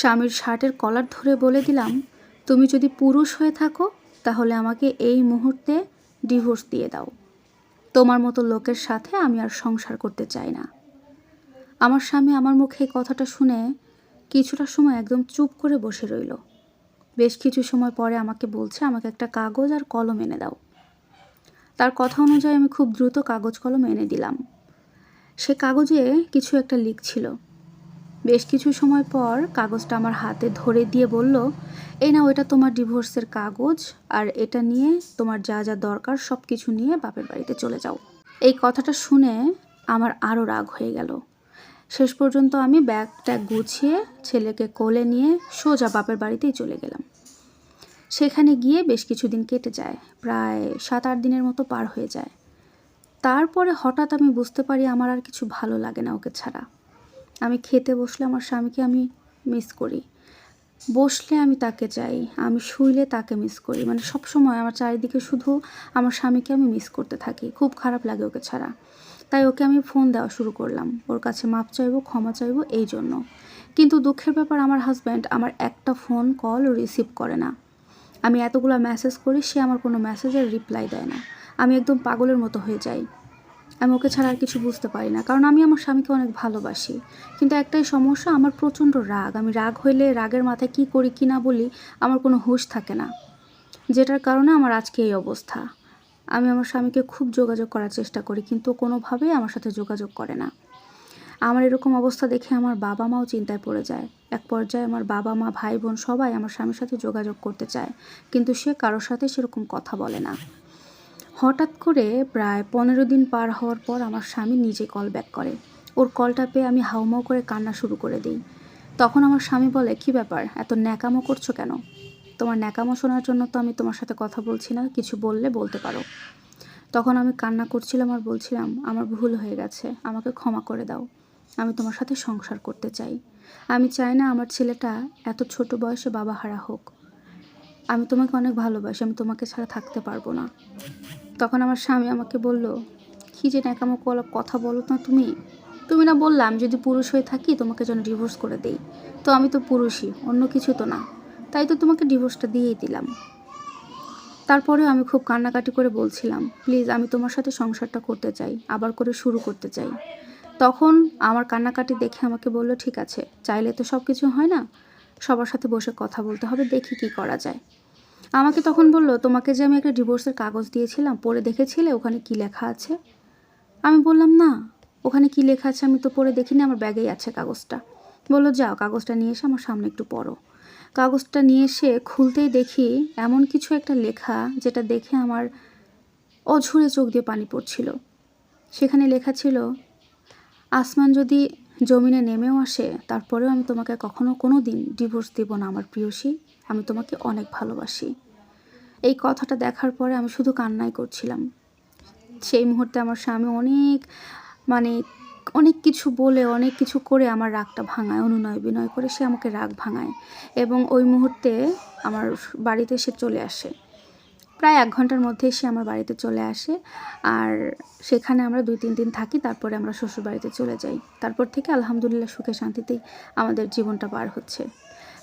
স্বামীর শার্টের কলার ধরে বলে দিলাম, তুমি যদি পুরুষ হয়ে থাকো, তাহলে আমাকে এই মুহূর্তে ডিভোর্স দিয়ে দাও। তোমার মতো লোকের সাথে আমি আর সংসার করতে চাই না। আমার স্বামী আমার মুখে এই কথাটা শুনে কিছুটা সময় একদম চুপ করে বসে রইল। বেশ কিছু সময় পরে আমাকে বলছে, আমাকে একটা কাগজ আর কলম এনে দাও। তার কথা অনুযায়ী আমি খুব দ্রুত কাগজ কলম এনে দিলাম। সে কাগজে কিছু একটা লিখছিল। বেশ কিছু সময় পর কাগজটা আমার হাতে ধরে দিয়ে বলল, এই না ওইটা তোমার ডিভোর্সের কাগজ আর এটা নিয়ে তোমার যা যা দরকার সব কিছু নিয়ে বাপের বাড়িতে চলে যাও। এই কথাটা শুনে আমার আরও রাগ হয়ে গেল। শেষ পর্যন্ত আমি ব্যাগটা গুছিয়ে ছেলেকে কোলে নিয়ে সোজা বাপের বাড়িতেই চলে গেলাম। সেখানে গিয়ে বেশ কিছুদিন কেটে যায়, প্রায় সাত আট দিনের মতো পার হয়ে যায়। তারপরে হঠাৎ আমি বুঝতে পারি আমার আর কিছু ভালো লাগে না ওকে ছাড়া। আমি খেতে বসলে আমার স্বামীকে আমি মিস করি। বসলে আমি তাকে চাই আমি শুইলে তাকে মিস করি। মানে সব সময় আমার চারিদিকে শুধু আমার স্বামীকে আমি মিস করতে থাকি, খুব খারাপ লাগে ওকে ছাড়া। তাই ওকে আমি ফোন দেওয়া শুরু করলাম। ওর কাছে মাপ চাইব, ক্ষমা চাইব, এই জন্য। কিন্তু দুঃখের ব্যাপার, আমার হাজব্যান্ড আমার একটা ফোন কল রিসিভ করে না। আমি এতগুলো মেসেজ করি, সে আমার কোনো মেসেজের রিপ্লাই দেয় না। আমি একদম পাগলের মতো হয়ে যাই। আমি ওকে ছাড়া আর কিছু বুঝতে পারি না, কারণ আমি আমার স্বামীকে অনেক ভালোবাসি। কিন্তু একটাই সমস্যা, আমার প্রচণ্ড রাগ। আমি রাগ হইলে রাগের মাথায় কি করি কি না বলি আমার কোনো হুঁশ থাকে না, যেটার কারণে আমার আজকে এই অবস্থা। আমি আমার স্বামীকে খুব যোগাযোগ করার চেষ্টা করি, কিন্তু কোনোভাবেই আমার সাথে যোগাযোগ করে না। আমার এরকম অবস্থা দেখে আমার বাবা মাও চিন্তায় পড়ে যায়। এক পর্যায়ে আমার বাবা মা, ভাই, বোন সবাই আমার স্বামীর সাথে যোগাযোগ করতে চায়, কিন্তু সে কারোর সাথে সেরকম কথা বলে না। হঠাৎ করে প্রায় পনেরো দিন পার হওয়ার পর আমার স্বামী নিজে কল ব্যাক করে। ওর কলটা পেয়ে আমি হাউমাউ করে কান্না শুরু করে দিই। তখন আমার স্বামী বলে, কি ব্যাপার? এত ন্যাকামো করছ কেন? তোমার ন্যাকামো শোনার জন্য তো আমি তোমার সাথে কথা বলছি না, কিছু বললে বলতে পারো। তখন আমি কান্না করছিলাম আর বলছিলাম, আমার ভুল হয়ে গেছে, আমাকে ক্ষমা করে দাও। আমি তোমার সাথে সংসার করতে চাই। আমি চাই না আমার ছেলেটা এত ছোট বয়সে বাবা হারা হোক। আমি তোমাকে অনেক ভালোবাসি, আমি তোমাকে ছাড়া থাকতে পারব না। তখন আমার স্বামী আমাকে বলল, কী যে ন্যাকামো কলা, কথা বলো না তুমি। তুমি না বললাম যদি পুরুষ হয়ে থাকি, তোমাকে যেন ডিভোর্স করে দেই। তো আমি তো পুরুষই, অন্য কিছু তো না। তাই তো তোমাকে ডিভোর্সটা দিয়েই দিলাম। তারপরেও আমি খুব কান্নাকাটি করে বলছিলাম, প্লিজ, আমি তোমার সাথে সংসারটা করতে চাই, আবার করে শুরু করতে চাই। তখন আমার কান্নাকাটি দেখে আমাকে বলল, ঠিক আছে, চাইলে তো সব কিছু হয় না। সবার সাথে বসে কথা বলতে হবে, দেখি কি করা যায়। আমাকে তখন বলল, তোমাকে যে আমি একটা ডিভোর্সের কাগজ দিয়েছিলাম, পড়ে দেখেছিলে? ওখানে কি লেখা আছে? আমি বললাম, না, ওখানে কি লেখা আছে আমি তো পড়ে দেখিনি, আমার ব্যাগেই আছে কাগজটা। বলল, যাও, কাগজটা নিয়ে এসে আমার সামনে একটু পড়ো। কাগজটা নিয়ে এসে খুলতেই দেখি এমন কিছু একটা লেখা, যেটা দেখে আমার অঝরে চোখ দিয়ে পানি পড়ছিল। সেখানে লেখা ছিল, আসমান যদি জমিনে নেমেও আসে, তারপরেও আমি তোমাকে কখনো কোনো দিন ডিভোর্স দেবো না, আমার প্রিয়সী। আমি তোমাকে অনেক ভালোবাসি। এই কথাটা দেখার পরে আমি শুধু কান্নাই করছিলাম। সেই মুহূর্তে আমার স্বামী অনেক মানে অনেক কিছু বলে, অনেক কিছু করে আমার রাগটা ভাঙায়, অনুনয় বিনয় করে সে আমাকে রাগ ভাঙায় এবং ওই মুহূর্তে আমার বাড়িতে সে চলে আসে। প্রায় এক ঘণ্টার মধ্যে সে আমার বাড়িতে চলে আসে আর সেখানে আমরা দুই তিন দিন থাকি, তারপরে আমরা শ্বশুর বাড়িতে চলে যাই। তারপর থেকে আলহামদুলিল্লাহ সুখে শান্তিতেই আমাদের জীবনটা পার হচ্ছে।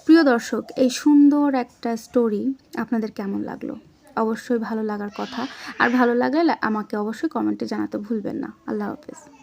প্রিয় দর্শক, এই সুন্দর একটা স্টোরি আপনাদের কেমন লাগল? অবশ্যই ভালো লাগার কথা। আর ভালো লাগলে আমাকে অবশ্যই কমেন্টে জানাতে ভুলবেন না। আল্লাহ হাফেজ।